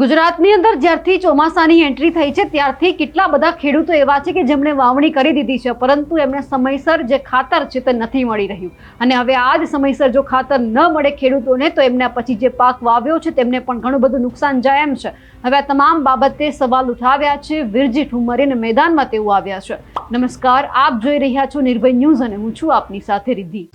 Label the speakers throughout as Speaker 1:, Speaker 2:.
Speaker 1: ગુજરાતની અંદર જ્યારથી ચોમાસાની એન્ટ્રી થઈ છે, ત્યારથી કેટલા બધા ખેડૂતો એવા છે કે જેમણે વાવણી કરી દીધી છે, પરંતુ એમને સમયસર જે ખાતર છે તે નથી મળી રહ્યું. અને હવે આ જ સમયસર જો ખાતર ન મળે ખેડૂતોને, તો એમના પછી જે પાક વાવ્યો છે, તેમને પણ ઘણું બધું નુકસાન જાય એમ છે. હવે આ તમામ બાબતે સવાલ ઉઠાવ્યા છે વિરજી ઠુમરીને મેદાનમાં તેઓ આવ્યા છે. નમસ્કાર, આપ જોઈ રહ્યા છો નિર્ભય ન્યૂઝ અને હું છું આપની સાથે રિદ્ધિ.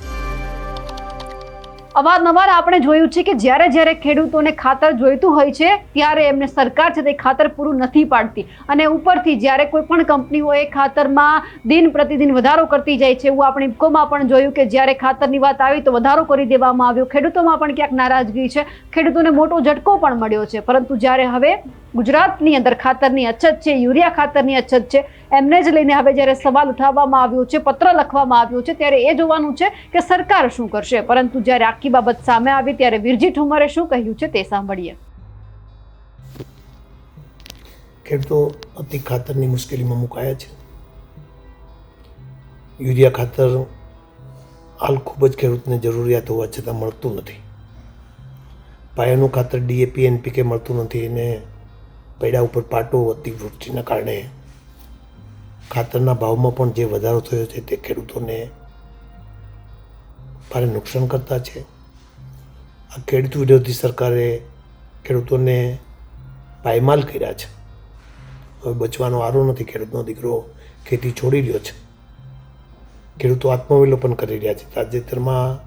Speaker 1: અવારનવાર આપણે જોયું છે કે જ્યારે જ્યારે ખેડૂતોને ખાતર જોઈતું હોય છે, ત્યારે એમને સરકાર છે તે ખાતર પૂરું નથી પાડતી. અને ઉપરથી જ્યારે કોઈ પણ કંપનીઓ એ ખાતરમાં દિન પ્રતિદિન વધારો કરતી જાય છે, એવું આપણે ઇફકોમાં પણ જોયું કે જ્યારે ખાતરની વાત આવી તો વધારો કરી દેવામાં આવ્યો. ખેડૂતોમાં પણ ક્યાંક નારાજગી છે. ખેડૂતોને મોટો ઝટકો પણ મળ્યો છે. પરંતુ જ્યારે હવે ગુજરાતની અંદર ખાતરની અછત છે, યુરિયા ખાતરની અછત છે, એમને જ લઈને હવે જ્યારે સવાલ ઉઠાવવામાં આવ્યો છે, પત્ર લખવામાં આવ્યો છે, ત્યારે એ જોવાનું છે કે સરકાર શું કરશે. પરંતુ જ્યારે આખી બાબત સામે આવી, ત્યારે વિરજી ઠુમરે શું કહ્યું છે તે સાંભળીએ.
Speaker 2: ખેડૂતો અતિ ખાતરની મુશ્કેલીમાં મુકાયા છે. યુરિયા ખાતર હાલ ખૂબ જ ખેડૂતને જરૂરિયાત હોવા છતાં મળતું નથી. પાયાનું ખાતર ડીએપી એનપીકે મળતું નથી અને પૈડા ઉપર પાટો અતિવૃષ્ટિના કારણે. ખાતરના ભાવમાં પણ જે વધારો થયો છે તે ખેડૂતોને ભારે નુકસાન કરતા છે. આ ખેડૂત વિરોધી સરકારે ખેડૂતોને પાયમાલ કર્યા છે. હવે બચવાનો આરો નથી ખેડૂતનો દીકરો ખેતી છોડી રહ્યો છે. ખેડૂતો આત્મવિલોપન કરી રહ્યા છે. તાજેતરમાં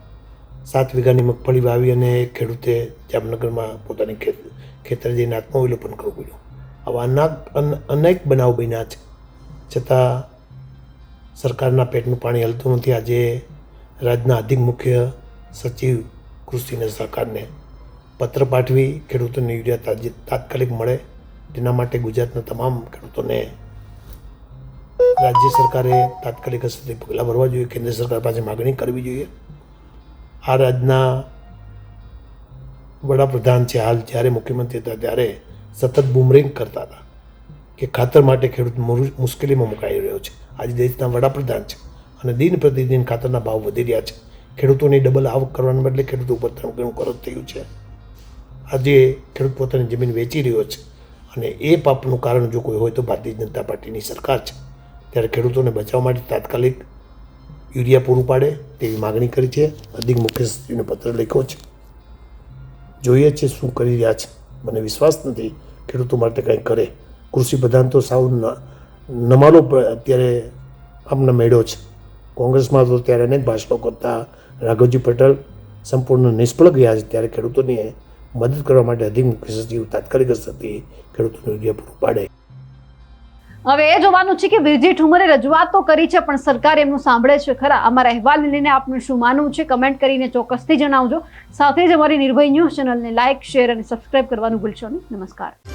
Speaker 2: સાત વીઘાની મગફળી વાવી અને ખેડૂતે જામનગરમાં પોતાની ખેત, ખેતરે જઈને આત્મવિલોપન કરવું પડ્યું. આવા અનાક અનેક બનાવ બન્યા છે. છતાં સરકારના પેટનું પાણી હલતું નથી. આજે રાજ્યના અધિક મુખ્ય સચિવ કૃષિને સરકારને પત્ર પાઠવી ખેડૂતોને યુરિયા તાત્કાલિક મળે. તેના માટે ગુજરાતના તમામ ખેડૂતોને રાજ્ય સરકારે તાત્કાલિક અસરથી પગલાં ભરવા જોઈએ. કેન્દ્ર સરકાર પાસે માગણી કરવી જોઈએ. આ રાજ્યના વડાપ્રધાન છે હાલ જ્યારે મુખ્યમંત્રી હતા ત્યારે સતત બુમરિંગ કરતા હતા કે ખાતર માટે ખેડૂત મુશ્કેલીમાં મુકાઈ રહ્યો છે. આજે દેશના વડાપ્રધાન છે અને દિન પ્રતિદિન ખાતરના ભાવ વધી રહ્યા છે. ખેડૂતોની ડબલ આવક કરવાને બદલે ખેડૂતો ઉપર ત્રણ ગણું કરજ થયું છે. આજે ખેડૂત પોતાની જમીન વેચી રહ્યો છે અને એ પાપનું કારણ જો કોઈ હોય તો ભારતીય જનતા પાર્ટીની સરકાર છે. ત્યારે ખેડૂતોને બચાવવા માટે તાત્કાલિક યુરિયા પૂરું પાડે તેવી માગણી કરી છે. અધિક મુખ્ય સચિવને પત્ર લખ્યો છે. જોઈએ છે શું કરી રહ્યા છે. મને વિશ્વાસ નથી ખેડૂતો માટે કંઈ કરે. કૃષિ પ્રધાન તો સાવ નમાલો અત્યારે આમને મેળ્યો છે. કોંગ્રેસમાં તો ત્યારે અનેક ભાષણો કરતા રાઘવજી પટેલ સંપૂર્ણ નિષ્ફળ ગયા છે. ત્યારે ખેડૂતોની મદદ કરવા માટે અધિક મુખ્ય સચિવ તાત્કાલિક અસરથી ખેડૂતોને યુરિયા પૂરું પાડે
Speaker 1: હવે એ જોવાનું છે કે વિરજી ઠુમરે રજૂઆત તો કરી છે, પણ સરકાર એમનું સાંભળે છે. ખરા, અમારા અહેવાલને લઈને આપનું શું માનવું છે? કમેન્ટ કરીને ચોક્કસથી જણાવજો. સાથે જ અમારી નિર્ભય ન્યૂઝ ચેનલને લાઇક શેર અને સબસ્ક્રાઇબ કરવાનું ભૂલશો નહીં. નમસ્કાર.